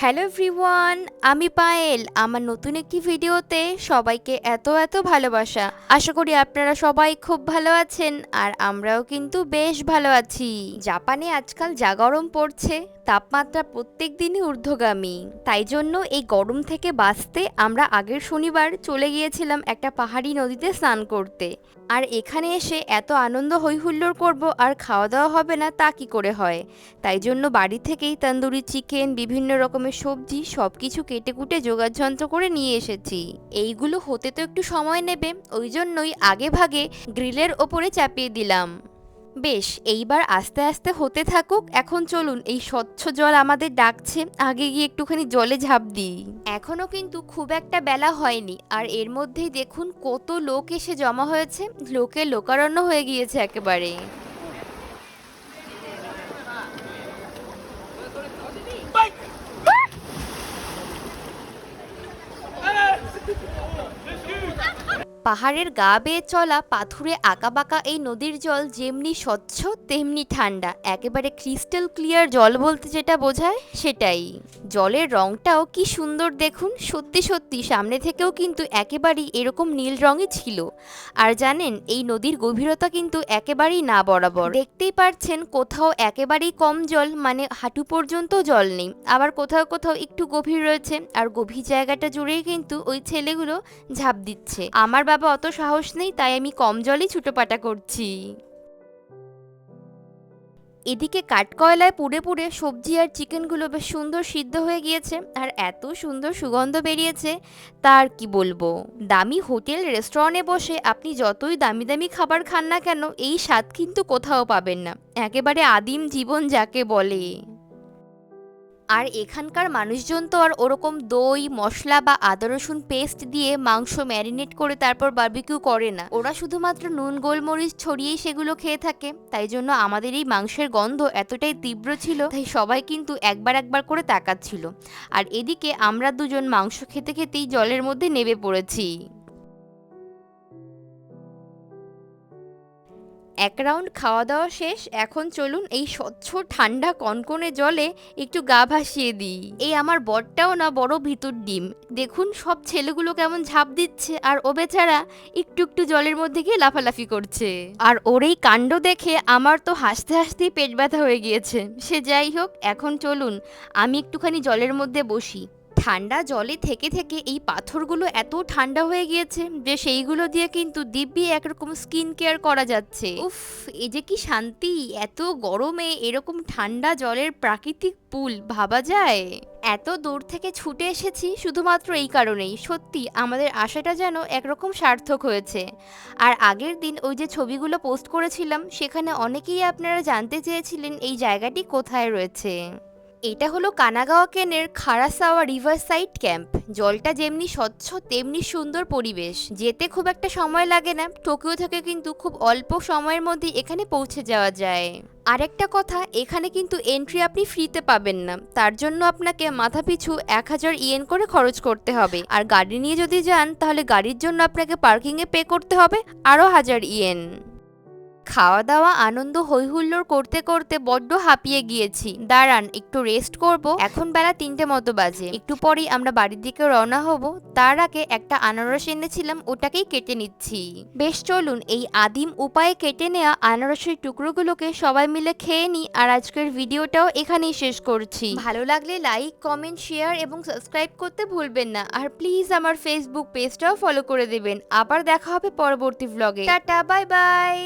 Hello everyone, আমি পায়েল। আমার নতুন একটি ভিডিওতে সবাইকে এত এত ভালোবাসা। আশা করি আপনারা সবাই খুব ভালো আছেন আর আমরাও কিন্তু বেশ ভালো আছি। জাপানে আজকাল যা গরম পড়ছে, তাপমাত্রা প্রত্যেক দিনই ঊর্ধ্বগামী। তাই জন্য এই গরম থেকে বাঁচতে আমরা আগের শনিবার চলে গিয়েছিলাম একটা পাহাড়ি নদীতে স্নান করতে। আর এখানে এসে এত আনন্দ হৈহুল্লোড় করব আর খাওয়া দাওয়া হবে না তা কি করে হয়? তাই জন্য বাড়ি থেকেই তন্দুরি চিকেন, বিভিন্ন রকমের সবজি সব কিছু কেটে কুটে যোগাযন্ত্র করে নিয়ে এসেছি। এইগুলো হতে তো একটু সময় নেবে ওই জন্যই আগে ভাগে গ্রিলের ওপরে চাপিয়ে দিলাম। বেশ, এইবার আস্তে আস্তে হতে থাকুক, এখন চলুন, এই স্বচ্ছ জল আমাদের ডাকছে, আগে গিয়ে একটুখানি জলে ঝাঁপ দিই। এখনও কিন্তু খুব একটা বেলা হয়নি, আর এর মধ্যেই দেখুন কত লোক এসে জমা হয়েছে, লোকে লোকারণ্য হয়ে গিয়েছে একেবারে। পাহাড়ের গা বেয়ে চলা পাথুরে আঁকাবাঁকা এই নদীর জল যেমনি স্বচ্ছ, তেমনি ঠান্ডা। একেবারে ক্রিস্টাল ক্লিয়ার জল বলতে যেটা বোঝায় সেটাই। জলের রংটাও কি সুন্দর দেখুন, সত্যি সত্যি সামনে থেকেও কিন্তু একেবারেই এরকম নীল রঙই ছিল। আর জানেন, এই নদীর গভীরতা কিন্তু একেবারেই না বরাবর। দেখতেই পারছেন কোথাও একেবারেই কম জল মানে হাঁটু পর্যন্ত জল নেই। আবার কোথাও কোথাও একটু গভীর রয়েছে, আর গভীর জায়গাটা জুড়েই কিন্তু ওই ছেলেগুলো ঝাঁপ দিচ্ছে। আমার বাবা অত সাহস নেই, তাই আমি কম জলেই ছুটোপাটা করছি। এদিকে কাঠকয়লায় পুড়ে পুড়ে সবজি আর চিকেনগুলো বেশ সুন্দর সিদ্ধ হয়ে গিয়েছে আর এত সুন্দর সুগন্ধ বেরিয়েছে, তার কি বলব? দামি হোটেল রেস্টুরেন্টে বসে আপনি যতই দামি দামি খাবার খান না কেন, এই স্বাদ কিন্তু কোথাও পাবেন না। একেবারে আদিম জীবন যাকে বলে। আর এখানকার মানুষজন তো আর ওরকম দই, মশলা বা আদা, রসুন পেস্ট দিয়ে মাংস ম্যারিনেট করে তারপর বারবিকিউ করে না। ওরা শুধুমাত্র নুন, গোলমরিচ ছড়িয়েই সেগুলো খেয়ে থাকে। তাই জন্য আমাদের এই মাংসের গন্ধ এতটাই তীব্র ছিল, তাই সবাই কিন্তু একবার একবার করে তাকাচ্ছিল। আর এদিকে আমরা দুজন মাংস খেতে খেতেই জলের মধ্যে নেমে পড়েছি। এক রাউন্ড খাওয়া দাওয়া শেষ, এখন চলুন এই স্বচ্ছ ঠান্ডা কনকনে জলে একটু গা ভাসিয়ে দিই। এই আমার বরটাও না, বড় ভিতর ডিম। দেখুন সব ছেলেগুলো কেমন ঝাঁপ দিচ্ছে, আর ও বেচারা একটু একটু জলের মধ্যে গিয়ে লাফালাফি করছে। আর ওর এই কাণ্ড দেখে আমার তো হাসতে হাসতেই পেট ব্যথা হয়ে গিয়েছে। সে যাই হোক, এখন চলুন, আমি একটুখানি জলের মধ্যে বসি। ঠান্ডা জলে থেকে থেকে এই পাথরগুলো এত ঠান্ডা হয়ে গিয়েছে যে সেইগুলো দিয়ে কিন্তু দিব্যি একরকম স্কিন কেয়ার করা যাচ্ছে। উফ, এ যে কি শান্তি! এত গরমে এরকম ঠান্ডা জলের প্রাকৃতিক পুল, ভাবা যায়? এত দূর থেকে ছুটে এসেছি শুধুমাত্র এই কারণেই। সত্যি, আমাদের আশাটা যেন একরকম সার্থক হয়েছে। আর আগের দিন ওই যে ছবিগুলো পোস্ট করেছিলাম, সেখানে অনেকেই আপনারা জানতে চেয়েছিলেন এই জায়গাটি কোথায় রয়েছে। এটা হলো কানাগাওয়া কেনের খারাসাওয়া রিভার সাইড ক্যাম্প। জলটা যেমনি স্বচ্ছ, তেমনি সুন্দর পরিবেশ। যেতে খুব একটা সময় লাগে না। টোকিও থেকে কিন্তু খুব অল্প সময়ের মধ্যে এখানে পৌঁছে যাওয়া যায়। আরেকটা কথা, এখানে কিন্তু এন্ট্রি আপনি ফ্রিতে পাবেন না। তার জন্য আপনাকে মাথাপিছু এক হাজার ইয়েন করে খরচ করতে হবে। আর গাড়ি নিয়ে যদি যান, তাহলে গাড়ির জন্য আপনাকে পার্কিংয়ে পে করতে হবে আরও হাজার ইয়েন। খাওয়া দাওয়া আনন্দ, হৈহুল্লোড় করতে করতে বড্ড হাঁপিয়ে গিয়েছি। দাঁড়ান, একটু রেস্ট করব। এখন বেলা তিনটে মতো বাজে। একটু পরেই আমরা বাড়ির দিকে রওনা হব। তার আগে একটা আনারস এনেছিলাম, ওটাকেই কেটে নিচ্ছি। বেশ, চলুন, এই আদিম উপায়ে কেটে নেওয়া আনারসের টুকরোগুলোকে সবাই মিলে খেয়ে নিই আর আজকের ভিডিওটাও এখানেই শেষ করছি। ভালো লাগলে লাইক কমেন্ট শেয়ার এবং সাবস্ক্রাইব করতে ভুলবেন না। আর প্লিজ আমার ফেসবুক পেজটাও ফলো করে দেবেন। আবার দেখা হবে পরবর্তী ভ্লগে টাটা বাই বাই